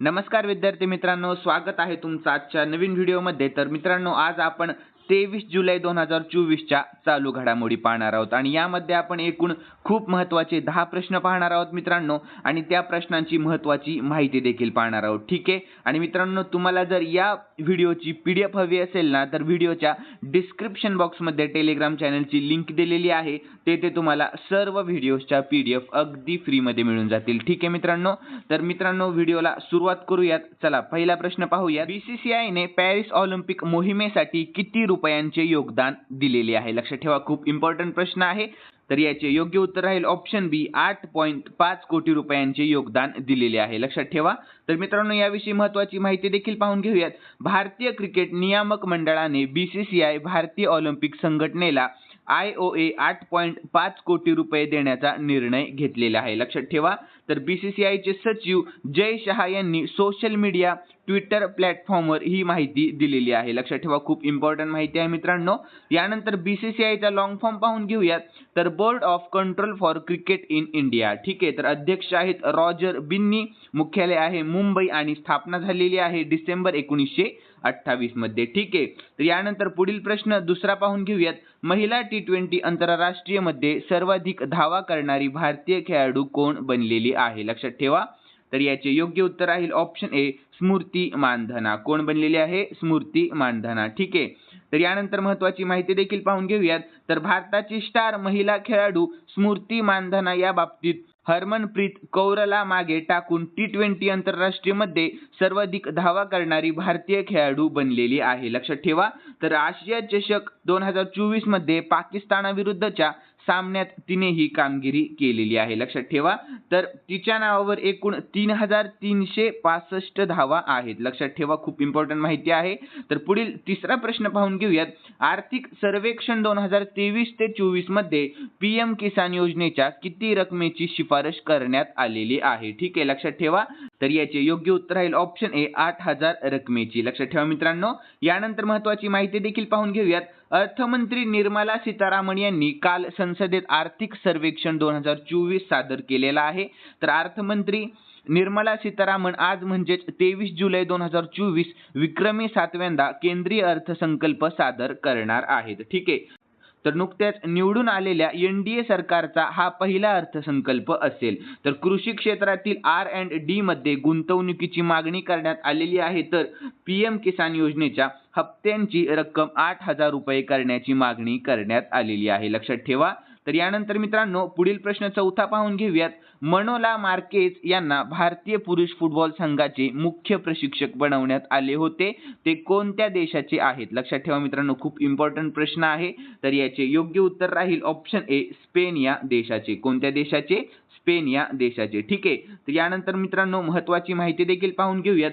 नमस्कार विद्यार्थी मित्रांनो स्वागत आहे तुमचं आजच्या नवीन व्हिडिओमध्ये तर मित्रांनो आज आपण तेवीस जुलै दोन हजार चोवीसच्या चालू घडामोडी पाहणार आहोत. आणि यामध्ये आपण एकूण खूप महत्त्वाचे दहा प्रश्न पाहणार आहोत मित्रांनो. आणि त्या प्रश्नांची महत्त्वाची माहिती देखील पाहणार आहोत. ठीक आहे? आणि मित्रांनो तुम्हाला जर या व्हिडिओची पी डी एफ हवी असेल ना तर व्हिडिओच्या डिस्क्रिप्शन बॉक्समध्ये टेलिग्राम चॅनलची लिंक दिलेली आहे. तेथे तुम्हाला सर्व व्हिडिओजच्या पी डी एफ अगदी फ्रीमध्ये मिळून जातील. ठीक आहे मित्रांनो? तर मित्रांनो व्हिडिओला सुरुवात करूयात. चला पहिला प्रश्न पाहूया बीसीसीआयने पॅरिस ऑलिम्पिक मोहिमेसाठी किती रुपये रुपयांचे योगदान दिलेले आहे. लक्षात ठेवा खूप इम्पॉर्टंट प्रश्न आहे. तर याचे योग्य उत्तर राहील ऑप्शन बी आठ पॉईंट पाच कोटी रुपयांचे योगदान दिलेले आहे. लक्षात ठेवा. तर मित्रांनो याविषयी महत्त्वाची माहिती देखील पाहून घेऊयात. भारतीय क्रिकेट नियामक मंडळाने बीसीसीआय भारतीय ऑलिम्पिक संघटनेला आय ओ ए आठ पॉईंट पाच कोटी रुपये देण्याचा निर्णय घेतलेला आहे. लक्षात ठेवा. तर बीसीसीआयचे सचिव जय शहा यांनी सोशल मीडिया ट्विटर प्लॅटफॉर्मवर ही माहिती दिलेली आहे. लक्षात ठेवा खूप इम्पॉर्टंट माहिती आहे मित्रांनो. यानंतर बीसीसीआयचा लॉंग फॉर्म पाहून घेऊयात. तर board of control for cricket in India ठीक आहे तर अध्यक्ष आहेत रॉजर बिन्नी मुख्यालय आहे मुंबई आणि स्थापना झालेली आहे डिसेंबर एकोणीसशे अठ्ठावीसमध्ये. ठीक आहे. तर यानंतर पुढील प्रश्न दुसरा पाहून घेऊयात. महिला टी ट्वेंटी आंतरराष्ट्रीयमध्ये सर्वाधिक धावा करणारी भारतीय खेळाडू कोण बनलेली आहे? लक्षात ठेवा. तर याचे योग्य उत्तर राहील ऑप्शन ए स्मृती मानधना. कोण बनलेली आहे? स्मृती मानधना. ठीक आहे. तर यानंतर महत्वाची माहिती देखील पाहून घेऊयात. तर भारताची स्टार महिला खेळाडू स्मृती मानधना या बाबतीत हरमनप्रीत कौरला मागे टाकून टी ट्वेंटी आंतरराष्ट्रीयमध्ये सर्वाधिक धावा करणारी भारतीय खेळाडू बनलेली आहे. लक्षात ठेवा तर आशिया चषक दोन हजार चोवीसमध्ये पाकिस्तानाविरुद्धच्या सामन्यात तिने ही कामगिरी केलेली आहे. लक्षात ठेवा. तर तिच्या नावावर एकूण तीन हजार तीनशे पासष्ट धावा आहेत. लक्षात ठेवा खूप इम्पॉर्टंट माहिती आहे. तर पुढील तिसरा प्रश्न पाहून घेऊयात. आर्थिक सर्वेक्षण दोन हजार तेवीस ते चोवीसमध्ये पीएम किसान योजनेच्या किती रकमेची शिफारस करण्यात आलेली आहे? ठीक आहे लक्षात ठेवा. तर याचे योग्य उत्तर राहील ऑप्शन ए आठ हजार रकमेची. लक्षात ठेवा मित्रांनो यानंतर महत्वाची माहिती देखील पाहून घेऊयात. अर्थमंत्री निर्मला सीतारामन यांनी काल संसदेत आर्थिक सर्वेक्षण दोन हजार चोवीस सादर केलेला आहे. तर अर्थमंत्री निर्मला सीतारामन आज म्हणजेच तेवीस जुलै दोन हजार चोवीस विक्रमी सातव्यांदा केंद्रीय अर्थसंकल्प सादर करणार आहेत. ठीक आहे. तर नुकत्याच निवडून आलेल्या एन डी ए सरकारचा हा पहिला अर्थसंकल्प असेल. तर कृषी क्षेत्रातील आर अँड डी मध्ये गुंतवणुकीची मागणी करण्यात आलेली आहे. तर पी एम किसान योजनेच्या हप्त्यांची रक्कम आठ हजार रुपये करण्याची मागणी करण्यात आलेली आहे. लक्षात ठेवा तर यानंतर मित्रांनो पुढील प्रश्न चौथा पाहून घेऊयात. मनोला मार्केज यांना भारतीय पुरुष फुटबॉल संघाचे मुख्य प्रशिक्षक बनवण्यात आले होते. ते कोणत्या देशाचे आहेत? लक्षात ठेवा मित्रांनो खूप इम्पॉर्टंट प्रश्न आहे. तर याचे योग्य उत्तर राहील ऑप्शन ए स्पेन या देशाचे. कोणत्या देशाचे? स्पेन या देशाचे. ठीक आहे. तर यानंतर मित्रांनो महत्वाची माहिती देखील पाहून घेऊयात.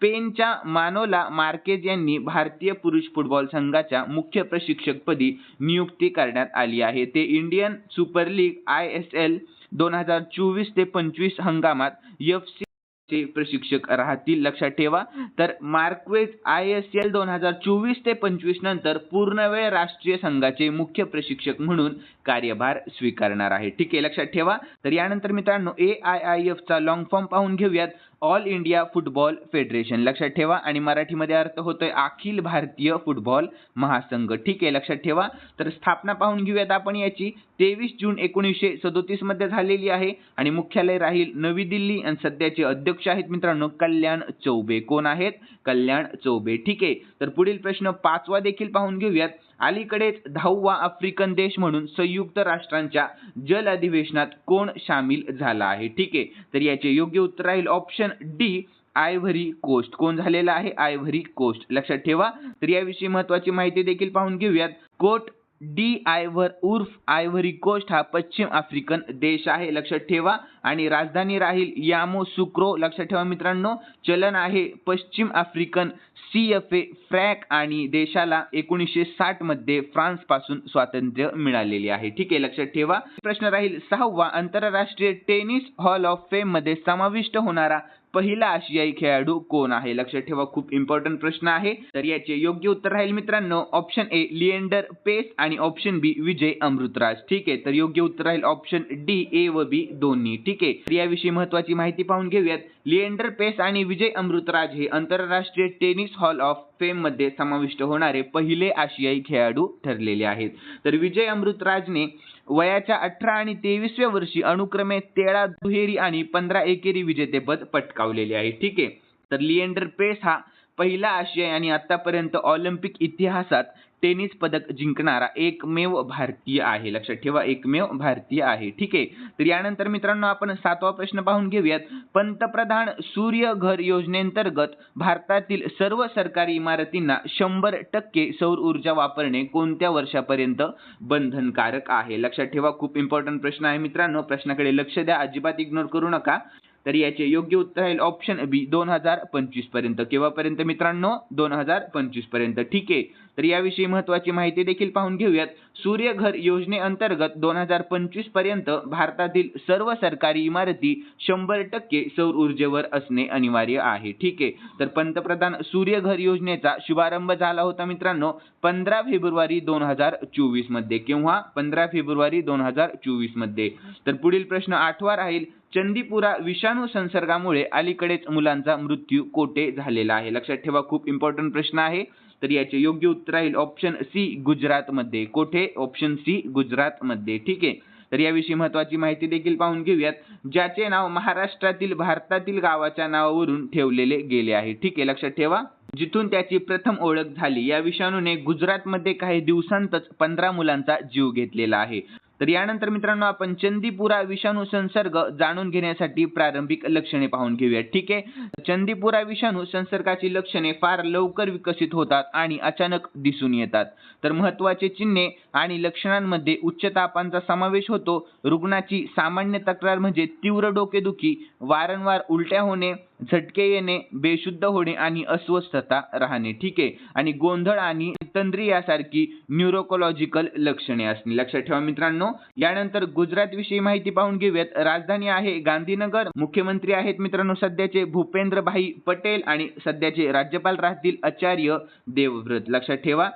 स्पेनच्या मानोला मार्केज यांनी भारतीय पुरुष फुटबॉल संघाच्या मुख्य प्रशिक्षकपदी नियुक्ती करण्यात आली आहे. ते Indian super league I S L दोन हजार चोवीस ते पंचवीस हंगामात एफ सी चे प्रशिक्षक राहतील. लक्षात ठेवा तर मार्क्वेज आय एस एल दोन हजार चोवीस ते पंचवीस नंतर पूर्णवेळ राष्ट्रीय संघाचे मुख्य प्रशिक्षक म्हणून कार्यभार स्वीकारणार आहे. ठीक आहे लक्षात ठेवा. तर यानंतर मित्रांनो ए आय आय एफ चा लॉंग फॉर्म पाहून घेऊयात. All India football federation. लक्षात ठेवा आणि मराठीमध्ये अर्थ होतोय अखिल भारतीय फुटबॉल महासंघ. ठीक आहे लक्षात ठेवा. तर स्थापना पाहून घेऊयात आपण याची. तेवीस जून एकोणीसशे सदोतीसमध्ये झालेली आहे आणि मुख्यालय राहील नवी दिल्ली. आणि सध्याचे अध्यक्ष आहेत मित्रांनो कल्याण चौबे. कोण आहेत? कल्याण चौबे. ठीक आहे तर पुढील प्रश्न पाचवा देखील पाहून घेऊयात. अलीकडेच दहावा आफ्रिकन देश म्हणून संयुक्त राष्ट्रांच्या जल अधिवेशनात कोण सामील झाला आहे? ठीक आहे. तर याचे योग्य उत्तर राहील ऑप्शन डी आयव्हरी कोस्ट कोण झालेला आहे? आयव्हरी कोस्ट लक्षात ठेवा. तर याविषयी महत्वाची माहिती देखील पाहून घेऊयात. कोट डी आयव्हर उर्फ आयव्हरी कोस्ट हा पश्चिम आफ्रिकन देश आहे लक्षात ठेवा. आणि राजधानी राहील यामो सुक्रो लक्षात ठेवा मित्रांनो. चलन आहे पश्चिम African C F A franc आणि देशाला एकोणीसशे साठमध्ये फ्रान्सपासून स्वातंत्र्य मिळालेले आहे. ठीक आहे लक्षात ठेवा. प्रश्न राहील सहावा आंतरराष्ट्रीय टेनिस हॉल ऑफ फेममध्ये समाविष्ट होणारा पहिला आशियाई खेळाडू कोण आहे? लक्षात ठेवा खूप इम्पॉर्टंट प्रश्न आहे. तर याचे योग्य उत्तर राहील मित्रांनो ऑप्शन ए लिएंडर पेस आणि ऑप्शन बी विजय अमृतराज. ठीक आहे तर योग्य उत्तर राहील ऑप्शन डी ए व बी दोन्ही. ठीक आहे तर याविषयी महत्वाची माहिती पाहून घेऊयात. लिएंडर पेस आणि विजय अमृतराज हे आंतरराष्ट्रीय टेनिस हॉल ऑफ फेममध्ये समाविष्ट होणारे पहिले आशियाई खेळाडू ठरलेले आहेत. तर विजय अमृतराजने वयाच्या अठरा आणि तेवीसव्या वर्षी अनुक्रमे तेरा दुहेरी आणि पंधरा एकेरी विजेतेपद पटकावलेले आहे. ठीक आहे. तर लिएंडर पेस हा पहिला आशियाई आणि आतापर्यंत ऑलिम्पिक इतिहासात टेनिस पदक जिंकणारा एकमेव भारतीय आहे. लक्षात ठेवा एकमेव भारतीय आहे. ठीक आहे? तर यानंतर मित्रांनो आपण सातवा प्रश्न पाहून घेऊयात. पंतप्रधान सूर्य घर योजनेअंतर्गत भारतातील सर्व सरकारी इमारतींना शंभर टक्के सौर ऊर्जा वापरणे कोणत्या वर्षापर्यंत बंधनकारक आहे? लक्षात ठेवा खूप इम्पॉर्टंट प्रश्न आहे मित्रांनो. प्रश्नाकडे लक्ष द्या. अजिबात इग्नोर करू नका. तर याचे योग्य उत्तर राहील ऑप्शन बी दोन हजार पंचवीसपर्यंत. केव्हापर्यंत मित्रांनो? दोन हजार पंचवीसपर्यंत. ठीक आहे. तर याविषयी महत्वाची माहिती देखील पाहून घेऊयात. सूर्यघर योजनेअंतर्गत दोन हजार पंचवीसपर्यंत भारतातील सर्व सरकारी इमारती शंभर टक्के सौर ऊर्जेवर असणे अनिवार्य आहे. ठीक आहे. तर पंतप्रधान सूर्यघर योजनेचा शुभारंभ झाला होता मित्रांनो पंधरा फेब्रुवारी दोन हजार चोवीसमध्ये. किंवा पंधरा फेब्रुवारी दोन हजार चोवीसमध्ये. तर पुढील प्रश्न आठवा राहील. चंदीपुरा विषाणू संसर्गामुळे अलीकडेच मुलांचा मृत्यू कोठे झालेला आहे? लक्षात ठेवा खूप इम्पॉर्टंट प्रश्न आहे. तर याचे योग्य उत्तर राहील ऑप्शन सी गुजरातमध्ये. कोठे? ऑप्शन सी गुजरातमध्ये. ठीक आहे? तर याविषयी महत्वाची माहिती देखील पाहून घेऊयात. ज्याचे नाव महाराष्ट्रातील भारतातील गावाच्या नावावरून ठेवलेले गेले आहे. ठीक आहे? लक्षात ठेवा. जिथून त्याची प्रथम ओळख झाली. या विषाणूने गुजरातमध्ये काही दिवसांतच पंधरा मुलांचा जीव घेतलेला आहे. तर यानंतर मित्रांनो आपण चंदीपुरा विषाणू संसर्ग जाणून घेण्यासाठी प्रारंभिक लक्षणे पाहून घेऊया. ठीक आहे? चंदीपुरा विषाणू संसर्गाची लक्षणे फार लवकर विकसित होतात आणि अचानक दिसून येतात. तर महत्त्वाचे चिन्हे आणि लक्षणांमध्ये उच्च तापांचा समावेश होतो. रुग्णाची सामान्य तक्रार म्हणजे तीव्र डोकेदुखी वारंवार उलट्या होणे झटके येणे बेशुद्ध होणे आणि अस्वस्थता राहणे. ठीक आहे? आणि गोंधळ आणि तंद्री यासारखी न्यूरोकोलॉजिकल लक्षणे असणे लक्षात ठेवा मित्रांनो. यानंतर गुजरात विषयी माहिती पाहून घेऊयात. राजधानी आहे गांधीनगर. मुख्यमंत्री आहेत मित्रांनो सध्याचे भूपेंद्रभाई पटेल आणि सध्याचे राज्यपाल राहतील आचार्य देवव्रत. लक्षात ठेवा.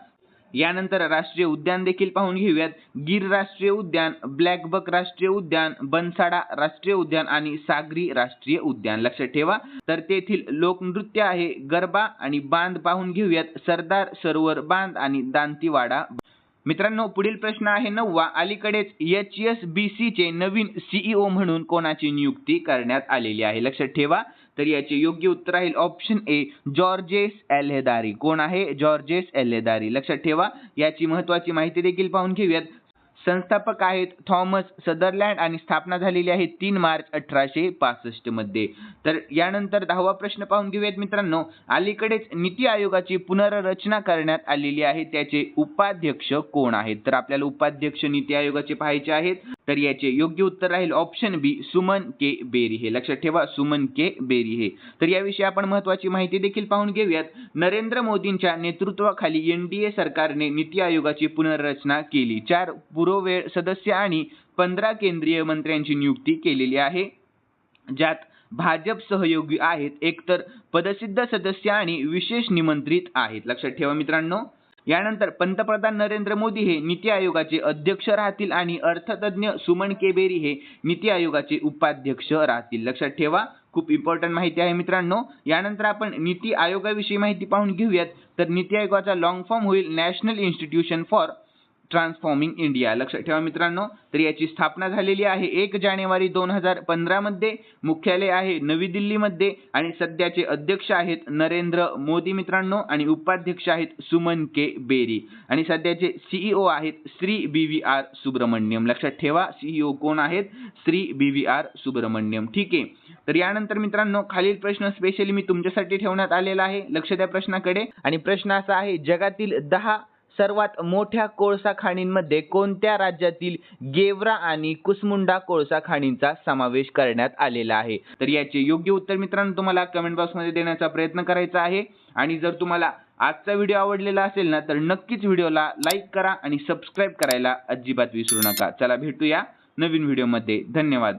यानंतर राष्ट्रीय उद्यान देखील पाहून घेऊयात. गिर राष्ट्रीय उद्यान ब्लॅकबक राष्ट्रीय उद्यान बनसाडा राष्ट्रीय उद्यान आणि सागरी राष्ट्रीय उद्यान. लक्षात ठेवा. तर तेथील लोकनृत्य आहे. गरबा आणि बांध पाहून घेऊयात. सरदार सरोवर बांध आणि दांतीवाडा. मित्रांनो पुढील प्रश्न आहे नववा. अलीकडेच एच एस बी सी चे नवीन सीईओ म्हणून कोणाची नियुक्ती करण्यात आलेली आहे? लक्षात ठेवा. तर याचे योग्य उत्तर राहील ऑप्शन ए जॉर्जेस एल्हेदारी. कोण आहे? Georges Elhedery. लक्षात ठेवा याची महत्वाची माहिती देखील पाहून घेऊयात. संस्थापक आहेत थॉमस सदरलँड आणि स्थापना झालेली आहे तीन मार्च अठराशे पासष्टमध्ये. तर यानंतर दहावा प्रश्न पाहून घेऊयात मित्रांनो. अलीकडेच नीती आयोगाची पुनर्रचना करण्यात आलेली आहे. त्याचे उपाध्यक्ष कोण आहेत? तर आपल्याला उपाध्यक्ष नीती आयोगाचे पाहायचे आहेत. तर याचे योग्य उत्तर राहील option B Suman K Bery हे. लक्षात ठेवा सुमन के बेरी हे. तर याविषयी आपण महत्वाची माहिती देखील पाहून घेऊयात. नरेंद्र मोदींच्या नेतृत्वाखाली एनडीए सरकारने नीती आयोगाची पुनर्रचना केली. चार पूर्व पुरोवेळ सदस्य आणि पंधरा केंद्रीय मंत्र्यांची नियुक्ती केलेली आहे. ज्यात भाजप सहयोगी आहेत एकतर पदसिद्ध सदस्य आणि विशेष निमंत्रित आहेत. लक्षात ठेवा मित्रांनो. यानंतर पंतप्रधान नरेंद्र मोदी हे नीती आयोगाचे अध्यक्ष राहतील आणि अर्थतज्ञ सुमन केबेरी हे नीती आयोगाचे उपाध्यक्ष राहतील. लक्षात ठेवा. खूप इम्पॉर्टंट माहिती आहे मित्रांनो. यानंतर आपण नीती आयोगाविषयी माहिती पाहून घेऊयात. तर नीती आयोगाचा लॉंग फॉर्म होईल national institution for transforming India लक्षात ठेवा मित्रांनो तर याची स्थापना झालेली आहे एक जानेवारी दोन हजार पंधरामध्ये मुख्यालय आहे नवी दिल्लीमध्ये आणि सध्याचे अध्यक्ष आहेत नरेंद्र मोदी मित्रांनो आणि उपाध्यक्ष आहेत सुमन के बेरी. आणि सध्याचे सीईओ आहेत Shri B V R Subrahmanyam. लक्षात ठेवा सीईओ कोण आहेत? Shri B V R Subrahmanyam. ठीक आहे. तर यानंतर मित्रांनो खालील प्रश्न स्पेशली मी तुमच्यासाठी ठेवण्यात आलेला आहे. लक्ष द्या प्रश्नाकडे. आणि प्रश्न असा आहे जगातील दहा सर्वात मोठ्या कोळसा खाणींमध्ये कोणत्या राज्यातील गेवरा आणि कुसमुंडा कोळसा खाणींचा समावेश करण्यात आलेला आहे? तर याचे योग्य उत्तर मित्रांनो तुम्हाला कमेंट बॉक्समध्ये देण्याचा प्रयत्न करायचा आहे. आणि जर तुम्हाला आजचा व्हिडिओ आवडलेला असेल ना तर नक्कीच व्हिडिओला लाईक करा आणि सबस्क्राईब करायला अजिबात विसरू नका. चला भेटूया नवीन व्हिडिओमध्ये धन्यवाद.